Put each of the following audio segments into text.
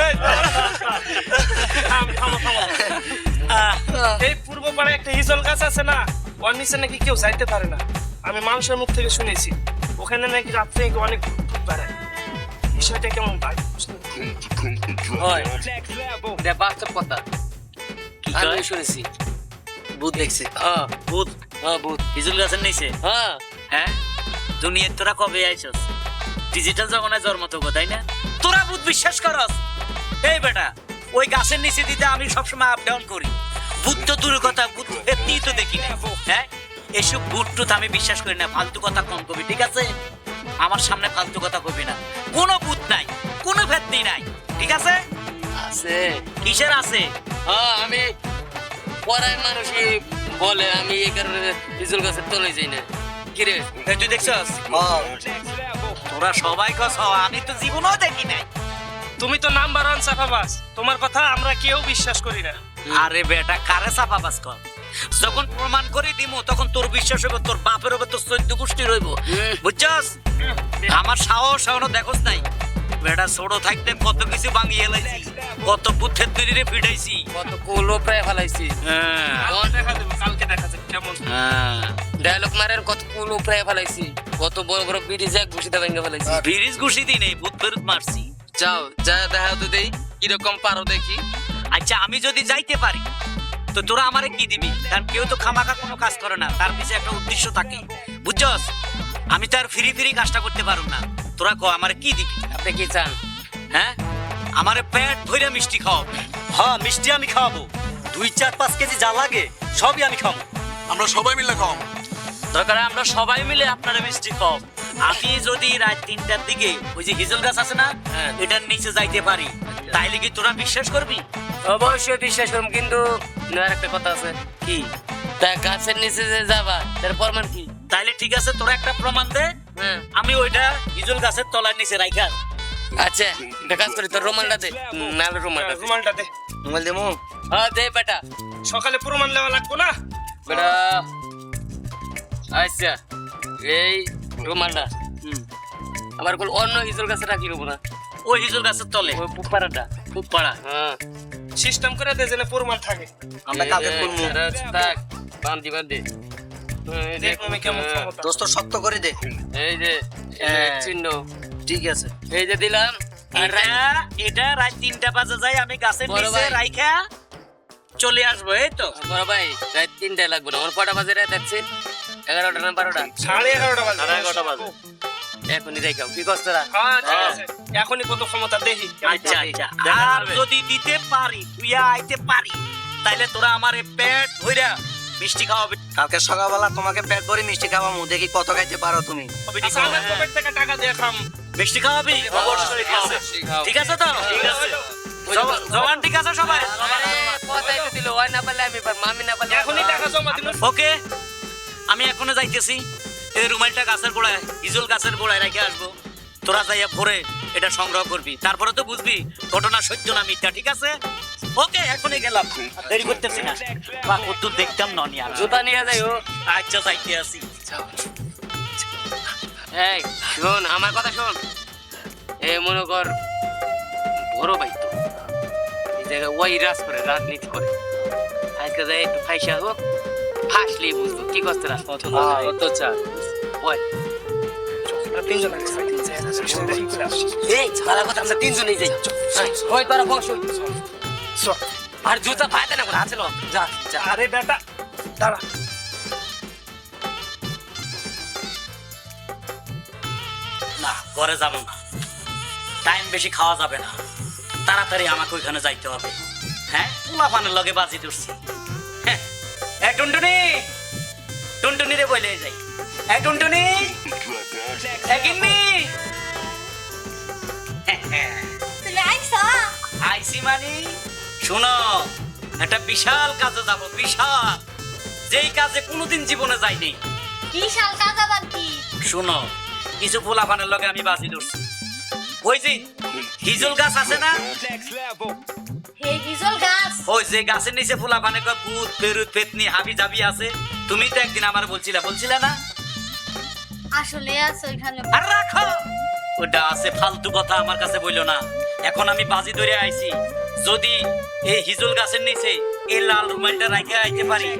এই পূর্ব পাড়ায় একটা হিজল গাছ আছে না ওর নিচে নাকি কেউ যাইতে পারে না। আমি মানুষের মুখ থেকে শুনেছি ওখানে নাকি রাত্রে অনেক ভূত টুত বেড়ায়। বিষয়টা কেমন ভাই? হয়। বাস্তব কথা। আমি শুনেছি। ভূত দেখছে। হ্যাঁ ভূত। হ্যাঁ ভূত। হিজুল গাছের নিচে? হ্যাঁ। হ্যাঁ? দুনিয়ার তোরা কবে আইছস? ডিজিটাল জগনে জন্ম তো তাই না? তোরা ভূত বিশ্বাস করস। এই বেটা ওই গাছের নিচে দিতে আমি সবসময় আপ ডাউন করি। তো দূর কথা ভূত এমনি তো দেখি না। হ্যাঁ? এসব ভূত আমি বিশ্বাস করি না ফালতু কথা কম কবি ঠিক আছে? আমার সামনে ফালতু কথা কবি না। কোনো ভূত নাই কোনো ভেতনি নাই ঠিক আছে? আছে। কিসের আছে? হ্যাঁ আমি পড়ায় মানুষই বলে আমি এই কারণে ইজুল গাছের তলে যাই না। কিরে তুই দেখছস? তোরা সবাই কস আমি তো জীবনও দেখি নাই। তুমি তো নাম্বার ওয়ান সাফাবাস। তোমার কথা আমরা কেউ বিশ্বাস করি না। আরে বেটা কারে চাপা বাস কর? যখন প্রমাণ করে দিমু তখন তোর বিশ্বাস হইব তোর বাপের হবে তোর চৈদ্য গোষ্ঠী রইব। বুঝছস? আমার সাহস এখনও দেখোস নাই। বেটা ছোট থাকতে কত কিছু ভাঙিয়ে এলাইছি কত বুদ্ধের তৈরি ফিটাইছি কত কুলো প্রায় ফেলাইছি। হ্যাঁ। কালকে দেখা যাবে কালকে দেখা যাবে কেমন? হ্যাঁ। ডায়লগ মারের কত কুলো প্রায় ফেলাইছি। কত বড় বড় ব্রিজ এক ঘুষিতে ভেঙে ফেলাইছি। ব্রিজ ঘুষি দিই নেই ভূত ফেরত মারছি। যাও যা দেখা তো দেই কীরকম পারো দেখি। আচ্ছা আমি যদি যাইতে পারি তো তোরা আমারে কি দিবি? কারণ কেউ তো খামাখা কোনো কাজ করে না তার পিছে একটা উদ্দেশ্য থাকে। বুঝছস? আমি তো আর ফ্রি ফ্রি কাজটা করতে পারব না। তোরা কো আমারে কি দিবি? আপনি কি চান? হ্যাঁ? আমারে পেট ভরে মিষ্টি খাও হ্যাঁ মিষ্টি আমি খাওয়াবো। দুই চার পাঁচ কেজি যা লাগে সবই আমি খাব আমরা সবাই মিলে খাও দরকার আমরা সবাই মিলে আপনারা মিষ্টি খাও আমি যদি রাত তিনটার দিকে ওই যে হিজল গাছ আছে না হ্যাঁ। এটার নিচে যাইতে পারি তাইলে কি তোরা বিশ্বাস করবি? অবশ্যই বিশ্বাস করুন কিন্তু আর একটা কথা আছে। কি? তা গাছের নিচে যে যাবা তার প্রমাণ কি? তাইলে ঠিক আছে তোরা একটা প্রমাণ দে। হ্যাঁ। আমি ওইটা হিজল গাছের তলার নিচে রাইখা। আচ্ছা একটা কাজ করি তোর রোমানটা দে। নালে রোমানটা দে। রুমালটা দে। মোবাইল দেবো হ্যাঁ দে বেটা। সকালে প্রমাণ নেওয়া লাগবো না? বেটা আচ্ছা এই রুমালটা। হুম। আবার কোন অন্য ইজল গাছে রাখি নেব না। ওই হিজল গাছের তলে ওই পুপারাটা খুব পাড়া হ্যাঁ। সিস্টেম করে দে যেন প্রমাণ থাকে। আমরা কালকে করব থাক কেমন ক্ষমতা। দোস্ত শক্ত করে দে। এই যে হ্যাঁ। চিহ্ন। ঠিক আছে। এই যে দিলাম। এটা এটা রাত তিনটা বাজে যাই আমি গাছের নিচে ভাই। রাইখা চলে আসব এই তো। বড় ভাই রাত তিনটায় লাগবে না। আমার কটা বাজে রাত আছে? এগারোটা না বারোটা? সাড়ে এগারোটা বাজে। সাড়ে এগারোটা বাজে। এখনই দেখাও কি কষ্ট তোরা হ্যাঁ আছে। এখনই কত ক্ষমতা দেখি। আচ্ছা আচ্ছা। আর যদি দিতে পারি তুই আইতে পারি তাইলে তোরা আমারে পেট ভইরা মিষ্টি খাওয়াবি। কালকে সকালবেলা তোমাকে পেট ভরে মিষ্টি খাওয়াবো দেখি কত খাইতে পারো তুমি। আচ্ছা, টাকা দিয়ে খাম। মিষ্টি খাওয়াবি? অবশ্যই ঠিক আছে। তো? ঠিক আছে। জবান ঠিক আছে সবাই? দিল না পারলে আমি আমি না পারলে এখনই টাকা জমা দিল। ওকে। আমি এখনও যাইতেছি। এই রুমালটা গাছের গোড়ায় ইজল গাছের গোড়ায় রেখে আসব। তোরা যাইয়া ভরে এটা সংগ্রহ করবি। তারপরে তো বুঝবি ঘটনা সত্য না মিথ্যা ঠিক আছে? ওকে এখনই গেলাম। দেরি করতেছি না। বা কত দেখতাম ননি আর জুতা নিয়ে যাই ও আচ্ছা যাইতে আসি। এই শোন আমার কথা শোন। এ মনে কর বড় ভাই তো। এই জায়গায় ওই রাজ করে রাজনীতি করে। আজকে যাই একটু ফাইসা হোক। ফাঁসলেই বুঝব কি করতে চা ওই। যাই ওই তোরা বস। ওই। চল। আর জুতা ফায়দা না যা যা। আরে বেটা দাঁড়া। না ঘরে যাব না। টাইম বেশি খাওয়া যাবে না। তাড়াতাড়ি আমাকে ওইখানে যাইতে হবে। হ্যাঁ? পোলা পানের লগে বাজি ধরছি। হ্যাঁ এ টুনটুনি। টুনটুনি রে বলে যাই। এ টুনটুনি। এ গিন্নি। আইসি মানি। শোনো একটা বিশাল কাজে যাব বিশাল। যেই কাজে কোনোদিন জীবনে যাইনি। কি শাল কাজ আবার কি? শোনো কিছু পোলা পানের লগে আমি বাজি ধরছি। ওই যে হিজল গাছ আছে না? বিজল গাছ। ওই যে গাছের নিচে ফুলা পানে কয় ভূত পেরুত পেতনি হাবি জাবি আছে। তুমি তো একদিন আমার বলছিলা বলছিলা না? আসলে আছে ওইখানে। আর রাখো! ওটা আছে ফালতু কথা আমার কাছে বইলো না। এখন আমি বাজি ধরে আইছি। যদি এই হিজল গাছের নিচে এই লাল রুমালটা রাখে আইতে পারি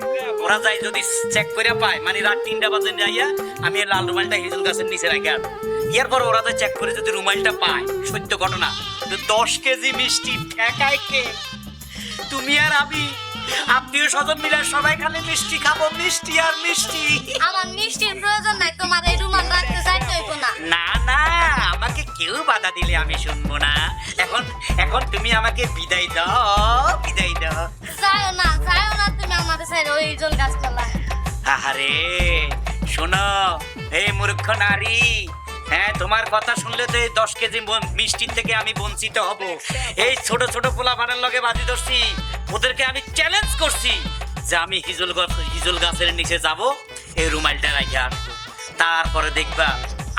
ওরা যাই যদি চেক করে পায় মানে রাত তিনটা বাজে যাইয়া আমি এই লাল রুমালটা হিজল গাছের নিচে রাখে এরপর ওরা তো চেক করে যদি রুমালটা পায় সত্য ঘটনা। দশ কেজি মিষ্টি ঠেকায় কে তুমি আর আমি আত্মীয় স্বজন মিলে সবাই খালি মিষ্টি খাব মিষ্টি আর মিষ্টি। আমার মিষ্টির প্রয়োজন নাই তোমার এই রুমাল রাখতে চাইতে হইব না। না না আমাকে কেউ বাধা দিলে আমি শুনব না। এখন এখন তুমি আমাকে বিদায় দাও বিদায় দাও। যাও না যাও না তুমি আমাদের সাইডে ওই জল গাছ তলায় আহারে শোনো এই মূর্খ নারী হ্যাঁ তোমার কথা শুনলে তো এই দশ কেজি মিষ্টির থেকে আমি বঞ্চিত হব। এই ছোট ছোট পোলা পানের লগে বাজি ধরছি। ওদেরকে আমি চ্যালেঞ্জ করছি যে আমি হিজল গাছ হিজল গাছের নিচে যাব, এই রুমালটা রাখে আসব তারপরে দেখবা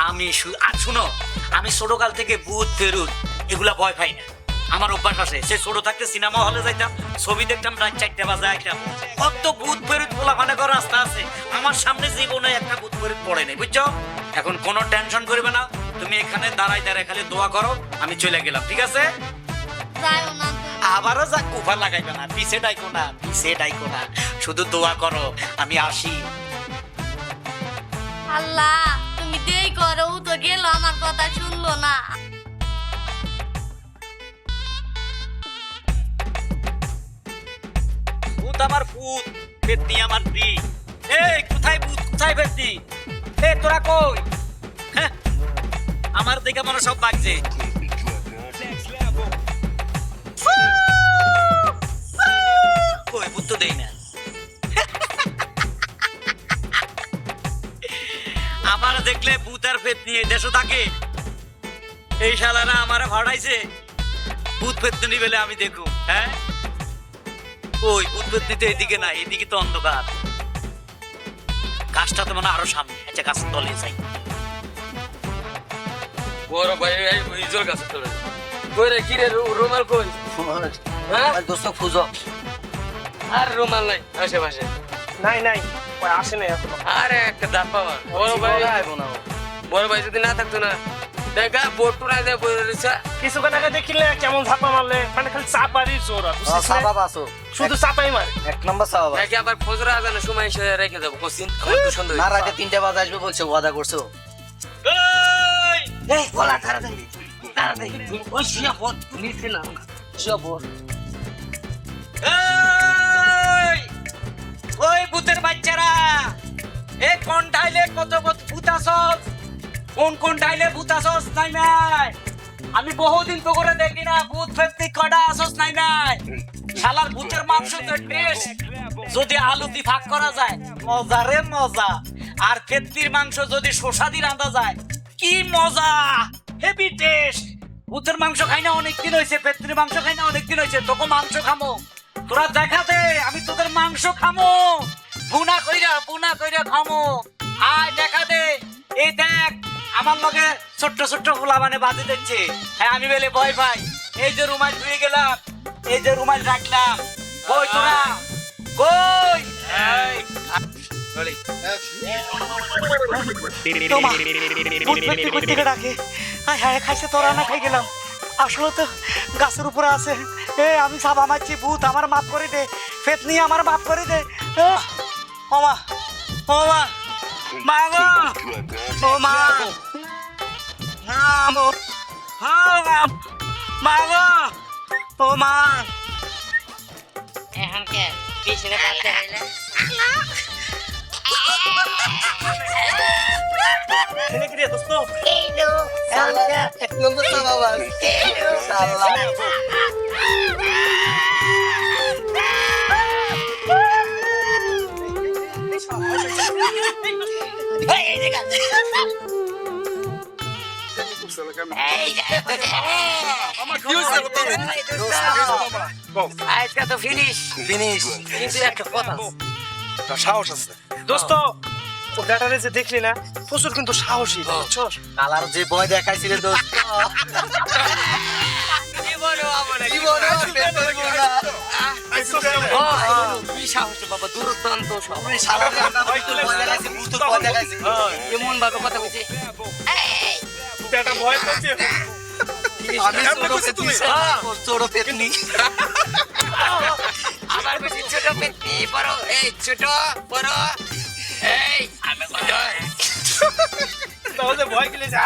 আমি শুনো, আমি ছোটকাল থেকে ভূত, ফেরুত, এগুলা ভয় পাই না। আমার অভ্যাস আছে, সে ছোট থাকতে সিনেমা হলে যাইতাম, ছবি দেখতাম, রাত চারটে বাজে আইতাম। কত ভূত, ফেরত মানে করার রাস্তা আছে। আমার সামনে জীবনে একটা ভূত, ফেরত পড়ে নেই, বুঝছ? এখন কোনো টেনশন করবে না। তুমি এখানে দাঁড়াই দাঁড়াই খালি দোয়া করো আমি চলে গেলাম ঠিক আছে? আবারও যা কুফা লাগাইবে না পিছে ডাইকো না পিছে ডাইকো না শুধু দোয়া করো আমি আসি। আল্লাহ তুমি দেই করো ও তো গেল আমার কথা শুনলো না। ভূত আমার ভূত পেতনি আমার দি এই কোথায় ভূত? কোথায় পেতনি তোরা কই? হ্যাঁ, আমার দেখে মনে সব লাগছে কই ভূত দেই না। আমার দেখলে ভূত আর পেতনি এই দেশও থাকে। এই শালারা আমার ভাড়াইছে ভূত পেতনি বেলে আমি দেখুন হ্যাঁ? ওই উদ্ভিদ নিতে এদিকে না এদিকে তো অন্ধকার। গাছটা তো মানে আরও সামনে। আচ্ছা গাছের তলে যাই। বড় ভাই এই ইজল গাছের তলে কই রে কি রে রুমাল কই? হ্যাঁ? দোস্ত ফুজো আর রুমাল নাই আশেপাশে? নাই নাই ওই আসে নাই এখনও। আরে একটা দাপ বড় ভাই। বড় ভাই যদি না থাকতো না? দেখা বোট টুরাই দেয় বই রিসা কিছুক্ষণ আগে দেখিলে কেমন ঝাপা মারলে? মানে খালি চাপারই জোর আর, বুঝছিস না? শুধু চাপাই মারে। এক নম্বর দেখি আবার ফজরা আজানের সময় এসে রেখে দেবো। সন্দেহ না তিনটা বাজে আসবে বলছে ওয়াদা করছ? ওই! এই বলা তাড়াতাড়ি ওই শুয়া পড় নিচে না শুয়া পড় ওই! ওই ভূতের বাচ্চারা এ কত কত ভূত আসস কোন কোন ডাইলে ভূত আসস নাই নাই? আমি বহুদিন তো করে দেখি না, ভূত ফেরতি কটা আসস নাই নাই। শালার ভূতের মাংস তো টেস্ট যদি আলু দিয়ে ভাগ করা যায়, মজা রে মজা। আর ফেত্তির মাংস যদি শসা দিয়ে রাঁধা যায়, কি মজা! হেভি টেস্ট ভূতের মাংস খাই না অনেক দিন হয়েছে ফেত্তির মাংস খাই না অনেক দিন হয়েছে তোকে মাংস খামো। তোরা দেখা দে, আমি তোদের মাংস খামো। বুনা কইরা বুনা কইরা খামো। আয়, দেখা দে। এই দেখ আমার লগে ছোট্ট ছোট্ট ফুলা মানে বাজে দিচ্ছে। হ্যাঁ আমি বলে ভয় পাই এই যে রুমাল ধুয়ে গেলাম এই যে রুমাল রাখলাম কই তোরা? কই? হায় হায় আসলে তো গাছের উপরে আছে। এ আমি সাবা মারছি ভূত আমার মাফ করে দে। ফেতনি আমার মাফ করে দে। ও মা ও মা মা গো ও মা! মা গো হ্যাঁ, মা। গো ও মা! এখন কে? পিছনে পাশে হইলে এনে কি রে দোস্ত? এক নম্বর সাবাব আজকে তো ফিনিশ ফিনিশ কিন্তু একটা কথা সাহস আছে দোস্ত ও ব্যাটারে যে দেখলি না প্রচুর কিন্তু সাহসী বুঝছস কালার যে ভয় দেখাইছিলে দোস্ত বাবা দেখাইছে। ভয় দেখাইছে এমন ভাবে কথা বলছে বেটা ভয় করছে আমি ছোট পেতনি? ছোট পেতনি। আবার বলছি ছোট পেতনি বড় এই ছোট বড় এই আমি তাহলে ভয় যা